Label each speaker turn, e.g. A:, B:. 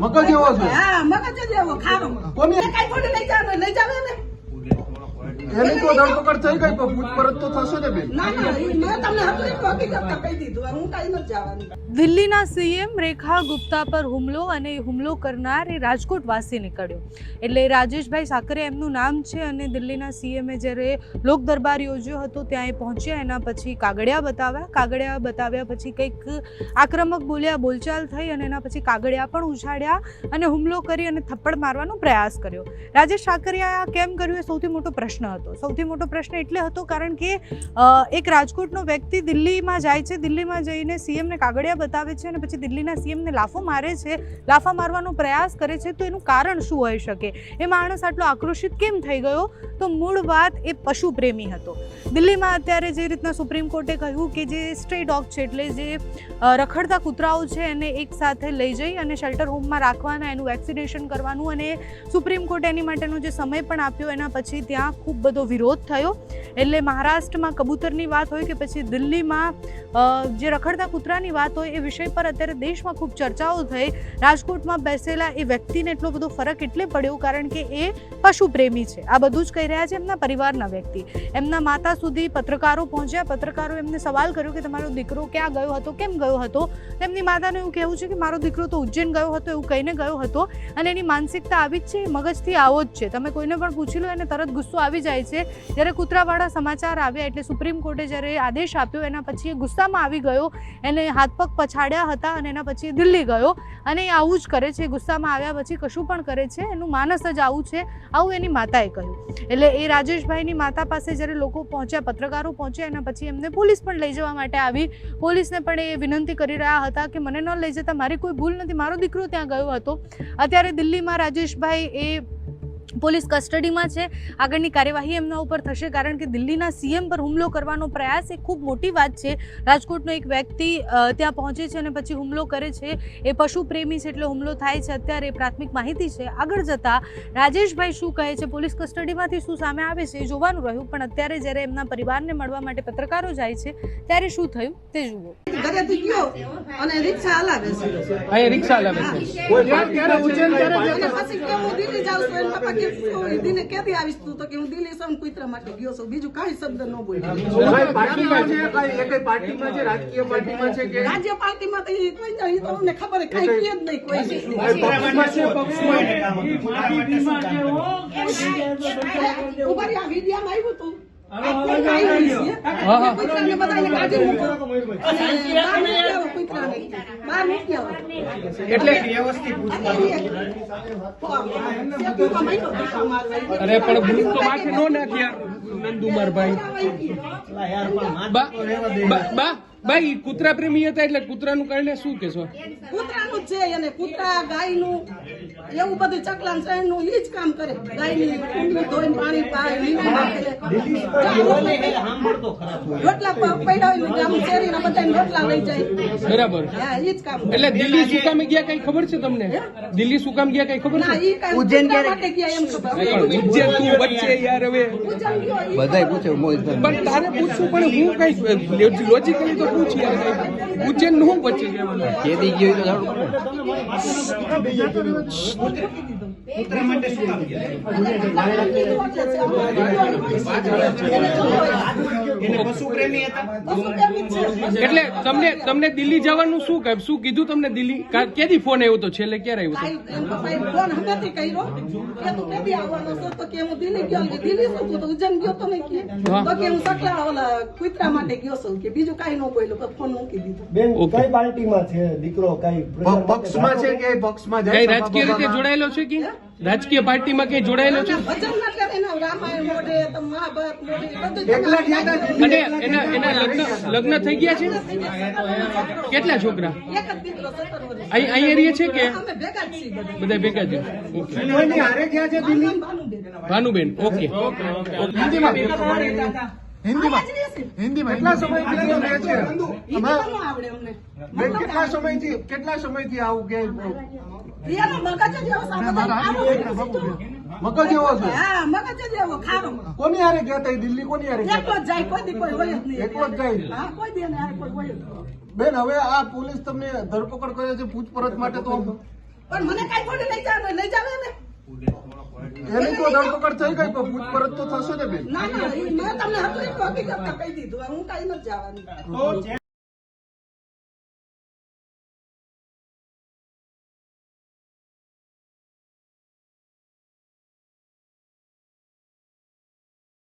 A: મગજ એવો
B: છે.
A: ને
B: તો ધરપકડ થઈ તો થશે ને બેન
A: ના ના મેં તમને હકીકત કહી દીધું હું કઈ નથી જવાની
C: દિલ્હીના સીએમ રેખા ગુપ્તા પર હુમલો અને હુમલો કરનાર એ રાજકોટ વાસી નીકળ્યો. એટલે રાજેશભાઈ સાકરિયા એમનું નામ છે અને દિલ્હીના સીએમે જ્યારે લોક દરબાર યોજ્યો હતો ત્યાં એ પહોંચ્યા, એના પછી કાગળિયા બતાવ્યા. કાગળિયા બતાવ્યા પછી કંઈક આક્રમક બોલ્યા, બોલચાલ થઈ અને એના પછી કાગળિયા પણ ઉછાળ્યા અને હુમલો કરી અને થપ્પડ મારવાનો પ્રયાસ કર્યો. રાજેશ સાકરિયા કેમ કર્યું એ સૌથી મોટો પ્રશ્ન હતો. સૌથી મોટો પ્રશ્ન એટલે હતો કારણ કે એક રાજકોટનો વ્યક્તિ દિલ્હીમાં જાય છે. દિલ્હીમાં જઈને સીએમને કાગળિયા બતાવે છે અને પછી દિલ્હીના સીએમને લાફો મારે છે, લાફા મારવાનો પ્રયાસ કરે છે, તો એનું કારણ શું હોઈ શકે? એ માણસ આટલો આક્રોશિત કેમ થઈ ગયો? તો મૂળ વાત એ પશુ પ્રેમી હતો. દિલ્હીમાં અત્યારે જે રીતના સુપ્રીમ કોર્ટે કહ્યું કે જે સ્ટ્રે ડોગ છે, એટલે જે રખડતા કૂતરાઓ છે, એને એક સાથે લઈ જઈ અને શેલ્ટર હોમમાં રાખવાના, એનું વેક્સિનેશન કરવાનું અને સુપ્રીમ કોર્ટ એની માટેનો જે સમય પણ આપ્યો, એના પછી ત્યાં ખૂબ બધો વિરોધ થયો. એટલે મહારાષ્ટ્રમાં કબૂતરની વાત હોય કે પછી દિલ્હીમાં જે રખડતા કૂતરાની વાત હોય એ વિષય પર અત્યારે દેશમાં ખૂબ ચર્ચાઓ થઈ. રાજકોટમાં બેસેલા એ વ્યક્તિને એટલો બધો ફરક એટલે પડ્યો કારણ કે એ પશુ પ્રેમી છે. આ બધું જ કહી રહ્યા છે એમના પરિવારના વ્યક્તિ. એમના માતા સુધી પત્રકારો પહોંચ્યા. પત્રકારો એમને સવાલ કર્યો કે તમારો દીકરો ક્યાં ગયો હતો? કેમ ગયો હતો? તેમની માતાને એવું કહેવું છે કે મારો દીકરો તો ઉજ્જૈન ગયો હતો એવું કહીને ગયો હતો. અને એની માનસિકતા આવી જ છે. મગજથી આવો જ છે. તમે કોઈને પણ પૂછી લો એને તરત ગુસ્સો આવી જાય છે. જ્યારે કૂતરાવાળા સમાચાર આવ્યા એટલે સુપ્રીમ કોર્ટે જ્યારે આદેશ આપ્યો એના પછી એ ગુસ્સામાં આવી ગયો. એને હાથ પગ પછાડ્યા હતા અને એના પછી દિલ્હી ગયો અને એ આવું જ કરે છે, ગુસ્સામાં આવ્યા પછી કશું પણ કરે છે, એનું માનસ જ આવું છે, આવું એની માતાએ કહ્યું. એટલે એ રાજેશભાઈની માતા પાસે જ્યારે લોકો પહોંચ્યા, પત્રકારો પહોંચ્યા, એના પછી એમને પોલીસ પણ લઈ જવા માટે આવી. પોલીસને પણ એ વિનંતી કરી રહ્યા હતા કે મને ન લઈ જતા, મારી કોઈ ભૂલ નથી, મારો દીકરો ત્યાં ગયો હતો. અત્યારે દિલ્હીમાં રાજેશભાઈ એ પોલીસ કસ્ટડીમાં છે. આગળની કાર્યવાહી એમના ઉપર થશે કારણ કે દિલ્હીના સીએમ પર હુમલો કરવાનો પ્રયાસ એ ખૂબ મોટી વાત છે. રાજકોટનો એક વ્યક્તિ ત્યાં પહોંચે છે અને પછી હુમલો કરે છે. એ પશુ પ્રેમી છે એટલે હુમલો થાય છે. અત્યારે પ્રાથમિક માહિતી છે. આગળ જતા રાજેશભાઈ શું કહે છે? પોલીસ કસ્ટડીમાંથી શું સામે આવે છે એ જોવાનું રહ્યું. પણ અત્યારે જ્યારે એમના પરિવારને મળવા માટે પત્રકારો જાય છે ત્યારે શું થયું તે જુઓ.
A: ઘરેથી ગયો અને રિક્ષા હલાવે છે.
D: રિક્ષા છે.
A: પછી કે હું દિલ્હી જાઉં છું? એના પપ્પા કે "તું ક્યાંથી આવીશ તું તો કે હું દિલ્હી સૌ કુતરા માટે ગયો છું. બીજું કાંઈ શબ્દ ન બોલ્યો
B: પાર્ટીમાં છે કઈ એ કઈ પાર્ટીમાં છે રાજકીય પાર્ટીમાં
A: રાજ્ય પાર્ટીમાં તો ઈ કોઈ નહીં, ઈ તો અમને ખબર જ કાંઈ કહે જ નહીં કોઈ. ઊભા આ વિડીયામાં આવ્યું હતું.
D: એટલે. અરે પણ ભૂલ તો માથે નો નાખ્યા. નંદુમારભાઈ ભાઈ બા- કૂતરા પ્રેમી હતા એટલે કૂતરાનું કારણે શું કેશો
A: કૂતરાનું છે અને કૂતરા ગાયનું એવું બધું ચકલાનનું ઈ જ કામ કરે. ગાયની ધોઈને પાણી પાય લીંબુ નાખે. રોટલા પડ્યા હોય બધાને રોટલા લઈ જાય.
D: બરાબર.
A: હા ઈ જ કામ
D: એટલે દિલ્હી શું કામ ગયા કઈ ખબર છે તમને? દિલ્હી શું કામ ગયા કઈ ખબર છે?
A: કાંઈ માટે ગયા એમ ખબર.
D: ઉજ્જૈન તું વચ્ચે યાર હવે.
A: ઉજ્જૈન
E: બધાય પૂછે
D: પણ તારે પૂછવું પણ હું કઈ લોજિકલી તો પૂછી યાર ઉજ્જૈનનું વચ્ચે
E: કેદી ગયો 못 들었겠니 ઈ પશુ પ્રેમી હતા?
D: એટલે તમને તમને દિલ્હી જવાનું શું કહે શું કીધું તમને દિલ્હી? ક્યાંથી ફોન આવ્યો તો? છેલ્લે ક્યારે આવ્યો
A: ફોન હમણાંથી કર્યો. કે તું કેદી આવવાનો છો? તો કે હું દિલ્હી ગયો કે દિલ્હી શું તો ઉજ્જૈન ગયો તો નહીં કે. તો કે હું સકલા ઓલા કૂતરા માટે ગયો છું કે બીજું કાઈ ન બોલ્યો તો ફોન મૂકી દીધો.
F: બેન કઈ પાર્ટીમાં છે? દીકરો કઈ
B: પક્ષમાં છે કે પક્ષમાં જાય
D: કઈ રાજકીય રીતે જોડાયેલો છે કે? રાજકીય પાર્ટીમાં કઈ જોડાયેલો છે? અને એના એના લગ્ન લગ્ન થઈ ગયા છે? કેટલા છોકરા?
A: એક જ દીકરો સત્તર વર્ષ
D: અહીં અહીંયા રહીએ છે. કે
A: અમે ભેગા જ બધા
D: ભેગા છે
A: ભાનુબેન.
D: ઓકે. ઓકે
B: હિન્દીમાં. કેટલા સમયથી રહે છે? કેટલા સમયથી કેટલા સમયથી આવું કે
A: મગજ એવો સાબો
B: મારા
A: આવો
B: હાથમાં એટલે બાબુ છે. મગજ એવો છે?
A: હા મગજ જ એવો ખારો
B: કોની હારે ગયા હતા દિલ્હી કોની હારે
A: એકલો જાય કોઈ દી કોઈ હોય જ નહીં.
B: એકલો જ જાય.
A: હા કોઈ દી એને કોઈ હોય
B: બેન હવે આ પોલીસ તમને ધરપકડ કરે છે પૂછપરછ માટે તો?
A: પણ મને કઈ થોડી લઈ જાવ લઈ જાવ ને
B: એની તો ધરપકડ થઈ ગઈ પણ પૂછપરછ તો થશે ને બેન?
A: ના ના મેં તમને હતું એટલું હકીકત કહી દીધું હું કઈ નથી જવાની.